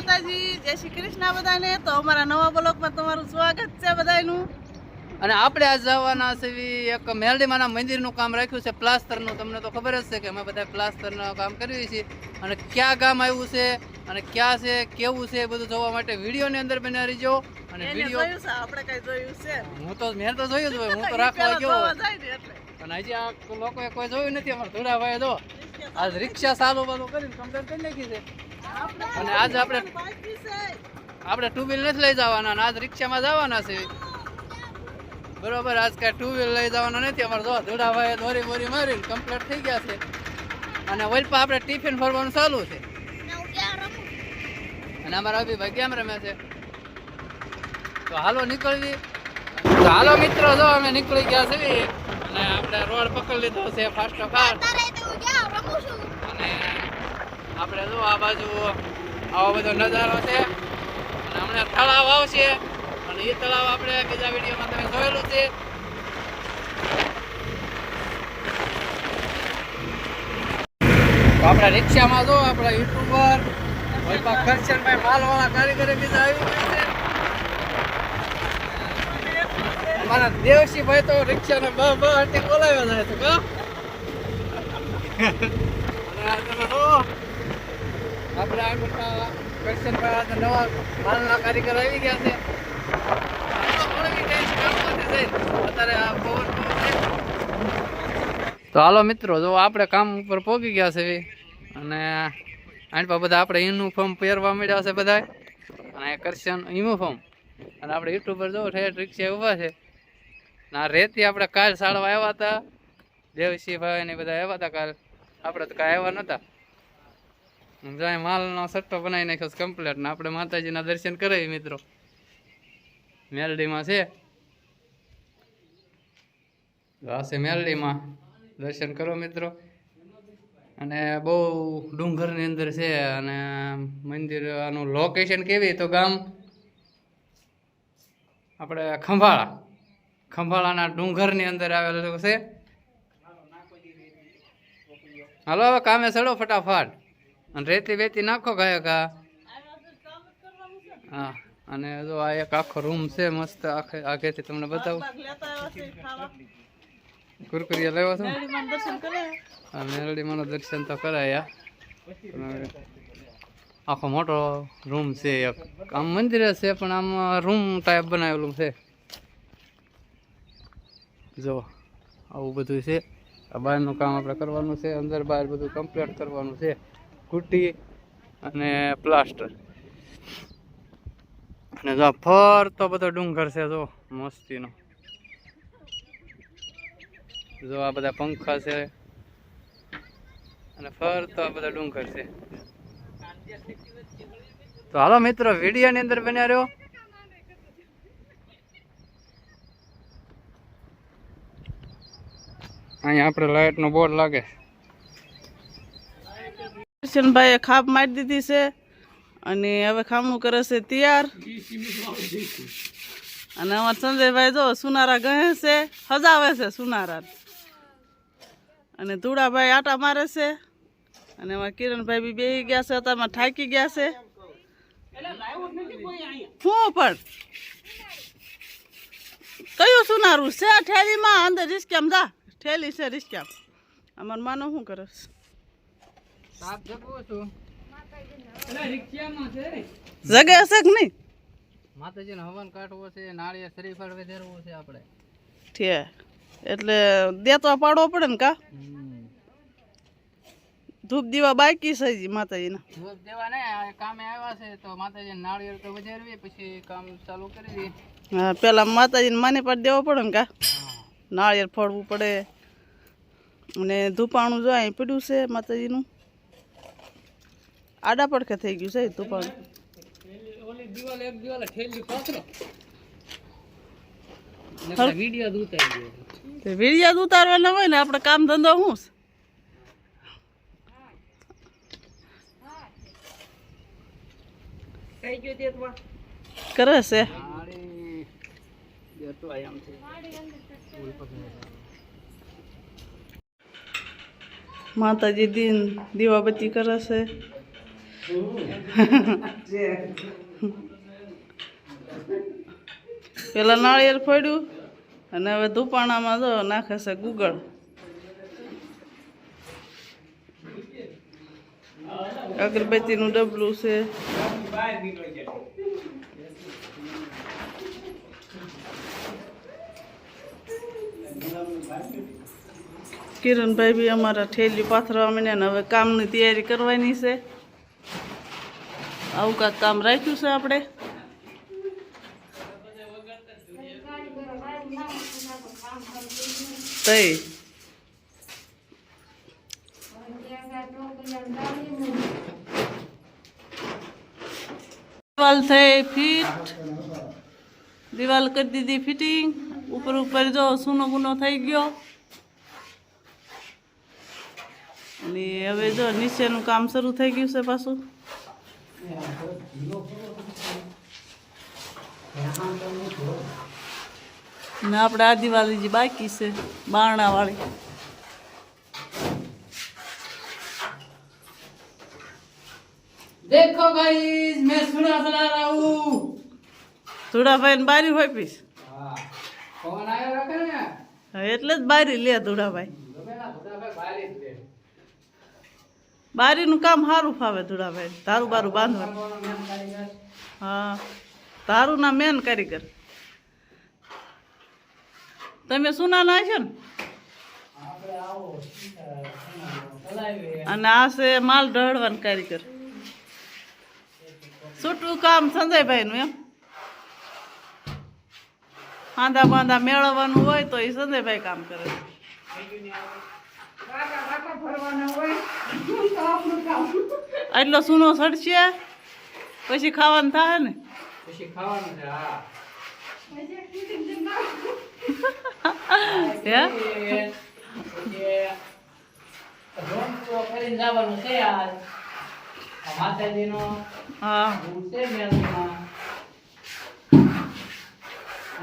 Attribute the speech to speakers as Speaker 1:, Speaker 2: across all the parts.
Speaker 1: માતાજી જય શ્રી કૃષ્ણ બધાને. તો અમારા નવા બ્લોકમાં તમારું સ્વાગત છે બધાનું
Speaker 2: અને આપણે આજ જવાના છે એક મેલડીમાના મંદિરનું કામ રાખ્યું છે પ્લાસ્ટરનું તમને તો ખબર જ છે કે અમે બધા પ્લાસ્ટરનું કામ કરીએ છીએ. અને ક્યાં ગામ આવ્યું છે અને ક્યાં છે કેવું છે બધું જોવા માટે વિડીયોની અંદર બન્યા રહીજો. અને વીડિયો
Speaker 1: આપણે કઈ જોયું છે.
Speaker 2: હું તો મેં તો જોયું જ હોય હું તો રાખવા ગયો. અને હજી આ લોકોએ કોઈ જોયું નથી અમારા ધોળાભાઈ જો આજ રિક્ષા સારું બધું કરીને કમ્પ્લેટ કરી નાખી છે. અને આજ આપણે આપણે ટુ વ્હીલ નથી લઈ જવાના આજ રિક્ષામાં જવાના છે. બરોબર, આજ કાંઈ ટુ વ્હીલ લઈ જવાના નથી. અમારે જો ધોળાભાઈ દોરી બોરી મારીને કમ્પ્લીટ થઈ ગયા છે. અને વલપા આપણે ટિફિન ફરવાનું ચાલુ છે. અને અમારા અભિભાઈ કેમ રમે છે? તો હાલો નીકળવી તો હાલો મિત્રો, જો અમે નીકળી ગયા છે અને આપણે રોડ પકડી લીધો છે ફાસ્ટો ફાસ્ટ આપણે જો આ બાજુ આવો બધો નજારો છે. અને હમણાં તળાવ આવશે. અને એ તળાવ આપણે બીજા વિડીયોમાં તમે જોયેલું છે. આપણા રિક્ષામાં જો આપણા યુટ્યુબર ખર્ચનભાઈ માલવાળા કારીગરે બીજા આવી છે. દેવસી ભાઈ તો રિક્ષાને બ બ બોલાવ્યા જાય છે કા આપણે આ મોટા કરશનભાઈ નવા કારીગર આવી ગયા છે. તો હાલો મિત્રો, જો આપણે કામ ઉપર પહોંચી ગયા છે. અને આની પર બધા આપણે યુનિફોર્મ પહેરવા મળ્યા છે બધા અને કરશન યુનિફોર્મ અને આપણે યુટ્યુબ પર જો ઠેઠ રિક્ષા ઊભા છે. આ રેતી આપણે કાલ સાળવા આવ્યા હતા. દેવસિંહભાઈ ને બધા આવ્યા હતા કાલ. આપણે તો કાંઈ આવ્યા નહોતા. જાય માલનો સટ્ટો બનાવી નાખ્યો કમ્પ્લેટ ને. આપણે માતાજીના દર્શન કરાવી મિત્રો. મેલડીમાં છે. આ છે મેલડીમાં. દર્શન કરો મિત્રો. અને બહુ ડુંગરની અંદર છે અને મંદિર આનું લોકેશન કેવી? તો ગામ? આપણે ખંભાળા. ખંભાળાના ડુંગરની અંદર આવેલું છે. હાલો કામે ચડો ફટાફટ. અને રેતી વેતી નાખો કયા કા હા અને જો આ એક આખો રૂમ છે મસ્ત આખે આગેથી તમને બતાવું. કુરકુરિયા લેવા છો આ મેલડીમાંનું દર્શન તો કરાયા આખો મોટો રૂમ છે એક. આમ મંદિર છે પણ આમ રૂમ ટાઈપ બનાવેલું છે. જો આવું બધું છે. આ બહારનું કામ આપણે કરવાનું છે અંદર બહાર બધું કમ્પ્લીટ કરવાનું છે. કુટ્ટી અને પ્લાસ્ટર. અને જો ફર ફરતો બધો ડુંગર છે, જો મસ્તીનો. જો આ બધા પંખા છે. અને ફરતો આ બધા ડુંગર છે. તો હાલો મિત્રો, વિડીયોની અંદર બન્યા રહ્યો અહીંયા આપણે લાઇટનો બોર્ડ લાગે.
Speaker 1: કિશનભાઈએ ખાપ મારી દીધી છે. અને હવે ખામણું કરે છે તૈયાર. અને અમારા સંજયભાઈ જો સુનારા ગહે છે, હજાવે છે સુનારા. અને ધૂળાભાઈ આટા મારે છે. અને એમાં કિરણભાઈ બી બેસી ગયા છે અત્યારમાં થાકી ગયા છે. શું પણ. કયું સુનારું? છે ઠેલીમાં? અંદર રિસ્કેમ જા. ઠેલી છે રિસ્કેમ. અમાર માનો શું કરે છે
Speaker 2: સાપ જગવું છું રિક્ષામાં છે
Speaker 1: જગે હશે કે નહીં?
Speaker 2: માતાજીને હવન કાઢવો છે નાળિયેર શ્રીફળ વધારવું છે આપણે.
Speaker 1: ઠે એટલે દેતો પાડવો પડે ને કા? ધૂપ દીવા બાકી છે માતાજી માતાજીના.
Speaker 2: ધૂપ દેવા ને કામે આવ્યા છે તો માતાજીને નાળિયેર તો વધારવી પછી કામ ચાલુ કરી દઈએ
Speaker 1: હા પેલા માતાજીને માને પાડી દેવો પડે ને કા? નાળિયેર ફોડવું પડે. અને ધૂપાણું જો અહીં પડ્યું છે માતાજીનું. આડા પડખે થઈ ગયું છે ધૂપાણું
Speaker 2: ઓલી દિવાલ એક દિવાલ ઠેલી પાથરો.
Speaker 1: હર-
Speaker 2: ઉતારી ગયો
Speaker 1: તે વીડિયા ઉતારવાના હોય ને આપણે કામ ધંધો શું છે? કરે છે. માતાજી દિન દીવાબત્તી કરે છે. પેલા નાળિયેર ફોડ્યું અને હવે ધૂપાણામાં જો નાખે છે ગુગળ. અગરબત્તીનું ડબલું છે. કિરણભાઈ બી અમારા ઠેલી પાથરવા માંડ્યા ને હવે કામની તૈયારી કરવાની છે. આવું કાંક કામ રાખ્યું છે આપણે? તઈ. દિવાલ થઈ ફિટ. દિવાલ કરી દીધી ફિટિંગ. ઉપર ઉપર જો સૂનો ગુનો થઈ ગયો. અને હવે જો નીચેનું કામ શરૂ થઈ ગયું છે પાછું. ને આપણે આ જે બાકી છે
Speaker 2: બારણાવાળી. દેખો ગાઈસ મેં સુના સુના રહું
Speaker 1: ધુડાભાઈ ને બારી હોય પીસ એટલે જ બારી લે
Speaker 2: ધુડાભાઈ ધુડાભાઈ બારી
Speaker 1: બારીનું કામ સારું ફાવે ધૂળાભાઈ તારું બારું બાંધવાનું. હા તારું ના મેન કારીગર. તમે સુના ના છે ને? અને આ છે માલ ઢળવાનું કારીગર. છૂટું કામ સંજયભાઈનું એમ. હાંદા બાંધા મેળવવાનું હોય તો એ સંજયભાઈ કામ કરે. એટલો સૂનો સડશે? પછી ખાવાનું થાય ને?
Speaker 2: પછી ખાવાનું છે હા. જવાનું છે આજ માતાજીનો
Speaker 1: હા.
Speaker 2: છે અને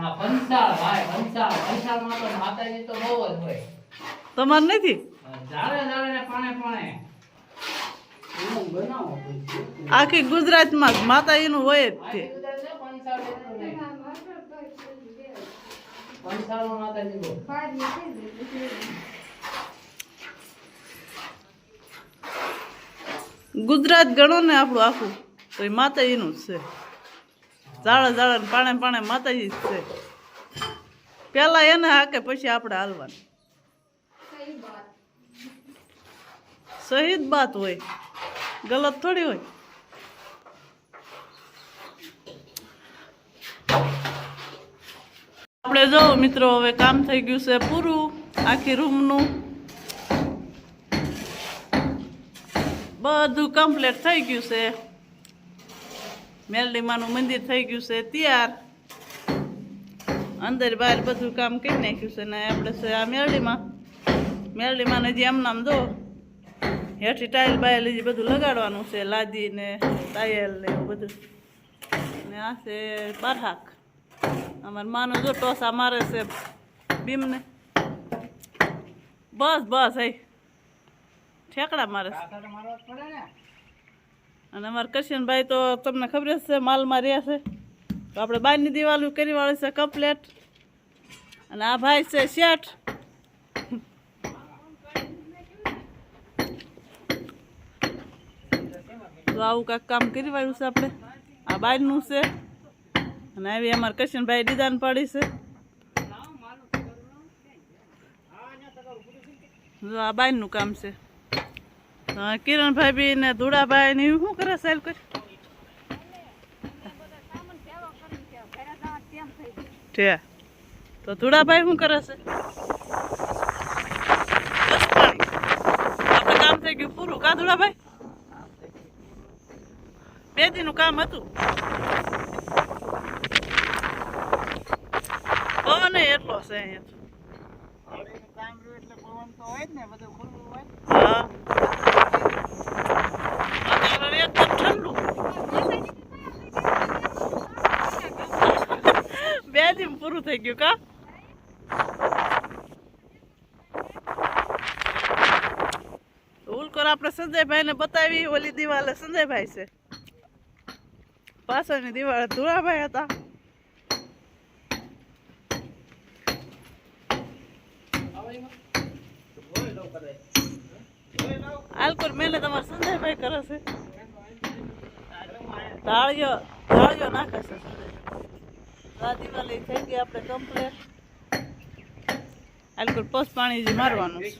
Speaker 2: આ પંચાળ ભાઈ તો માતાજી તો બહુ જ હોય.
Speaker 1: તમારે નથી? આખી ગુજરાતમાં જ માતાજીનું હોય જ
Speaker 2: બહુ
Speaker 1: ગુજરાત ગણો ને આપણું આખું તો એ માતાજીનું જ છે. ઝાડા ઝાડા ને પાણે પાણે માતાજી જ છે. પહેલાં એને હાકે પછી આપણે હાલવાનું. સહિત બાત હોય. ગલત થોડી હોય. આપણે જો મિત્રો, હવે કામ થઈ ગયું છે પૂરું, આખી રૂમનું. બધું કમ્પ્લીટ થઈ ગયું છે. મેલડીમાનું મંદિર થઈ ગયું છે તૈયાર. અંદર બહાર બધું કામ કરી નાખ્યું છે ને આપણે છે આ મેલડીમાં. મેલડીમાં હજી એમ નામ દો. હેઠી ટાઇલ બાયલ હજી બધું લગાડવાનું છે લાદી ને ટાયલ ને એવું બધું. ને આ છે બારહાક. અમારા માનો જો ટોસા મારે છે બીમને બસ બસ હઈ. ઠેકડા મારે અને અમારા કરશનભાઈ તો તમને ખબર જ છે માલમાં રહ્યા છે. તો આપણે બહારની દિવાલો કરી વાળી છે કપલેટ અને આ ભાઈ છે શેઠ. તો આવું કાંઈક કામ કરી વાળ્યું છે આપણે. આ બહારનું છે. અને આવી અમારે કૃષ્ણભાઈ ડિઝાઇન પાડી છે. જો આ બહારનું કામ છે. કિરણભાઈ બી ને ધુડાભાઈ ને શું કરે સાહેબ કરી? તો ધુડાભાઈ શું કરે છે? કામ થઈ ગયું પૂરું. કા ધુડાભાઈ બે દીનું કામ હતું. પવન એટલો છે બે દિન પૂરું થઈ ગયું કા? ઉલકોર આપણે સંજયભાઈ ને બતાવી, ઓલી દિવાલે સંજયભાઈ છે. પાછળની દિવાળે ધુરાભાઈ હતા. આલકોર મેલે તમારે સંજયભાઈ કરે છે. તાળીઓ તાળીઓ નાખે છે આ દિવાળી થઈ ગઈ, આપણે કમ્પ્લેટ આલકોર પસ પાણી મારવાનું છે.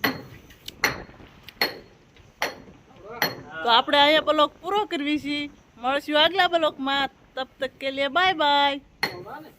Speaker 1: તો આપણે અહીંયા બ્લોક પૂરો કરવી છીએ મળશું આગલા બ્લોકમાં તબ તક કે લીએ બાય બાય